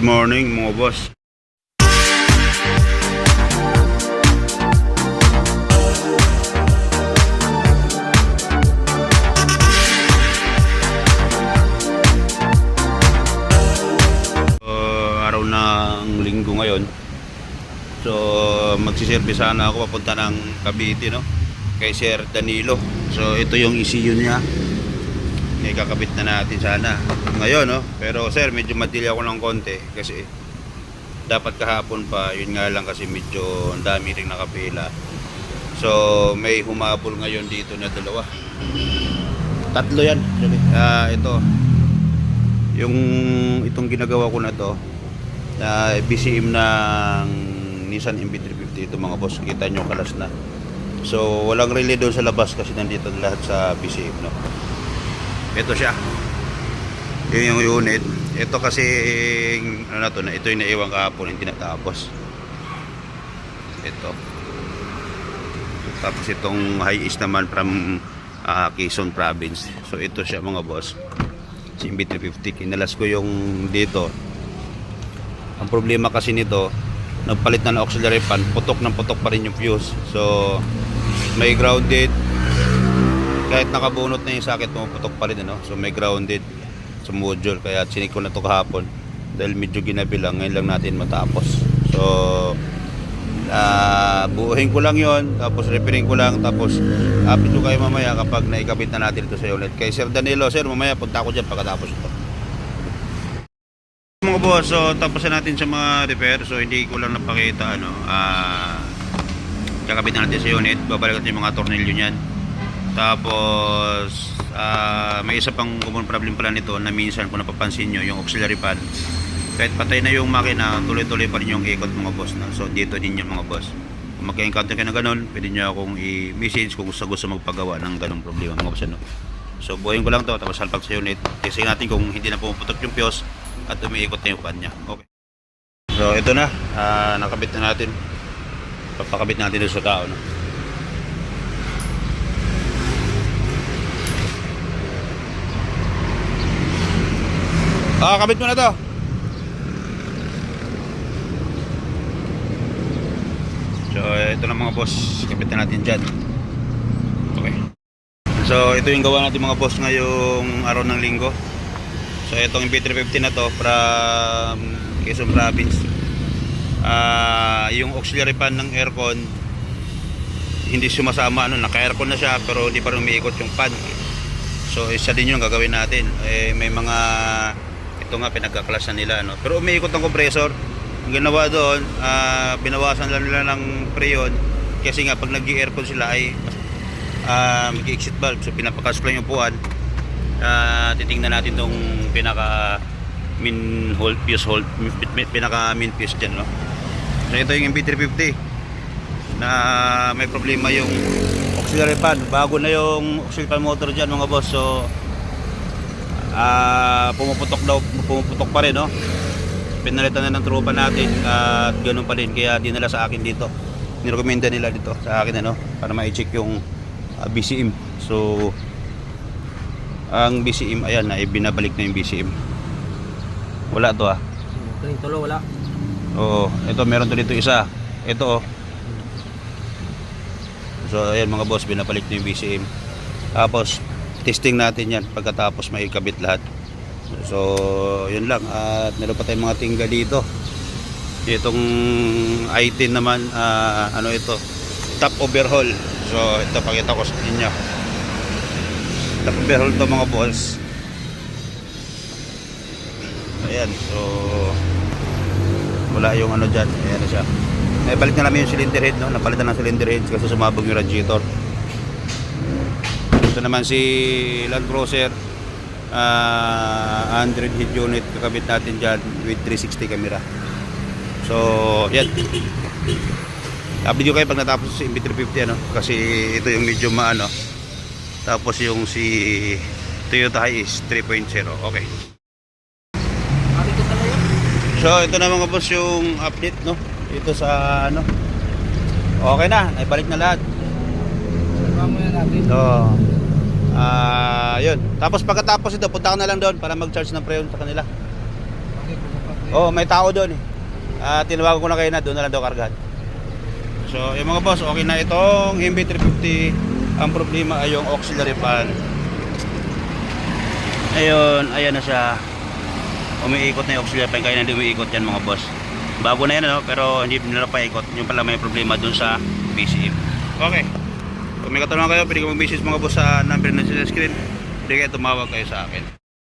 Good morning mga boss. Uh, araw ng linggo ngayon. So magsiserve sana ako papunta ng Cavite no kay Sir Danilo. So ito yung ECU niya. May kakabit na natin sana ngayon no. Pero sir medyo matilya ko ng konti kasi dapat kahapon pa yun nga lang kasi medyo ang dami ring nakapila. So may humabol ngayon dito na dalawa. Tatlo yan. Ah, ito. Yung itong ginagawa ko na to na BCM ng Nissan MB350 ito mga boss kita nyo kalas na so walang relay doon sa labas kasi nandito lahat sa BCM no ito siya. Yun yung unit. Ito kasi ano na to na ito yung naiwan kahapon yung tinatapos ito. Tapos itong high east naman from ah, Quezon province. So ito siya mga boss. Si MB350 kinalas ko yung dito. Ang problema kasi nito nagpalit na ng auxiliary fan putok ng putok pa rin yung fuse. So may grounded kahit nakabunot na yung socket putok pa rin ano? so may grounded sa module. Kaya sinik ko na to kahapon dahil medyo ginabi lang ngayon lang natin matapos. So ah buuhin ko lang yon tapos repairing ko lang tapos update ko kayo mamaya kapag naikabit na natin ito sa unit kay Sir Danilo Sir mamaya punta ko dyan pagkatapos ito. Mga boss, so tapos na natin sa mga repair. So hindi ko lang napakita ano ah kakabit na natin sa unit. Babalik natin yung mga tornilyo niyan tapos ah, may isa pang common problem pala nito na minsan kung napapansin nyo yung auxiliary fan kahit patay na yung makina tuloy-tuloy pa rin yung ikot mga boss na so dito din yung mga boss kung magka-encounter kayo ng ganun pwede nyo akong i-message kung gusto gusto magpagawa ng ganung problema mga boss ano So buhayin ko lang to tapos salpak sa unit. Testing natin kung hindi na pumuputok yung fuse at umiikot na yung fan niya. Okay. So ito na, ah, nakabit na natin. Papakabit natin sa tao. No? Ah, kabit mo na to. So ito na mga boss, kabit na natin dyan. Okay. So ito yung gawa natin mga boss ngayong araw ng linggo. So itong MP350 na to from Quezon Province. Ah, yung auxiliary fan ng aircon hindi sumasama ano, naka-aircon na siya pero hindi pa rin umiikot yung fan. So isa din yung gagawin natin. Eh, may mga ito nga pinagkaklasan nila ano. Pero umiikot ang compressor. Ang ginawa doon, ah, binawasan lang nila ng preyon kasi nga pag nag-aircon sila ay uh, mag-exit valve. So pinapakas lang yung puwan uh, titingnan natin tong pinaka min hole fuse hole pinaka min fuse dyan no? So ito yung MB350 na may problema yung auxiliary fan. Bago na yung auxiliary fan motor dyan mga boss. So uh, pumuputok daw pumuputok pa rin no pinalitan na ng tropa natin at ganun pa rin kaya dinala sa akin dito nirekomenda nila dito sa akin ano para ma-check yung uh, BCM. So ang BCM ayan na ibinabalik na yung BCM. Wala to ah. Ito wala. Oo, ito meron to dito isa. Ito oh. So ayan mga boss, binabalik na yung BCM. Tapos testing natin yan pagkatapos may lahat. So yun lang at meron pa tayong mga tingga dito. Itong i10 naman ah, ano ito? Top overhaul. So ito pakita ko sa inyo. Top overhaul to mga boss. Ayan, so wala yung ano dyan. Ayan na siya. Eh, balik na namin yung cylinder head, no? Napalitan ng cylinder head kasi sumabog yung radiator. Ito naman si Land Cruiser ah 100 head unit kakabit natin dyan with 360 camera. So, yan. Update ko kayo pag natapos si MB350 ano kasi ito yung medyo maano. Tapos yung si Toyota Hiace 3.0. Okay. So ito na mga boss yung update no. Ito sa ano. Okay na, naibalik na lahat. Mamaya natin. So ah yun. Tapos pagkatapos ito, punta ka na lang doon para mag-charge ng preyon sa kanila. Oh, may tao doon eh. Ah, tinawagan ko na kayo na doon na lang daw kargahan. So, yung mga boss, okay na itong MB350. Ang problema ay yung auxiliary fan. Ayun, ayan na siya. Umiikot na yung auxiliary fan, kaya hindi umiikot yan mga boss. Bago na yan ano, pero hindi nila pa ikot. Yung pala may problema doon sa PCM. Okay. Kung may katanungan kayo, pwede kayo mag-message mga boss sa number na sa screen. Pwede kayo tumawag kayo sa akin.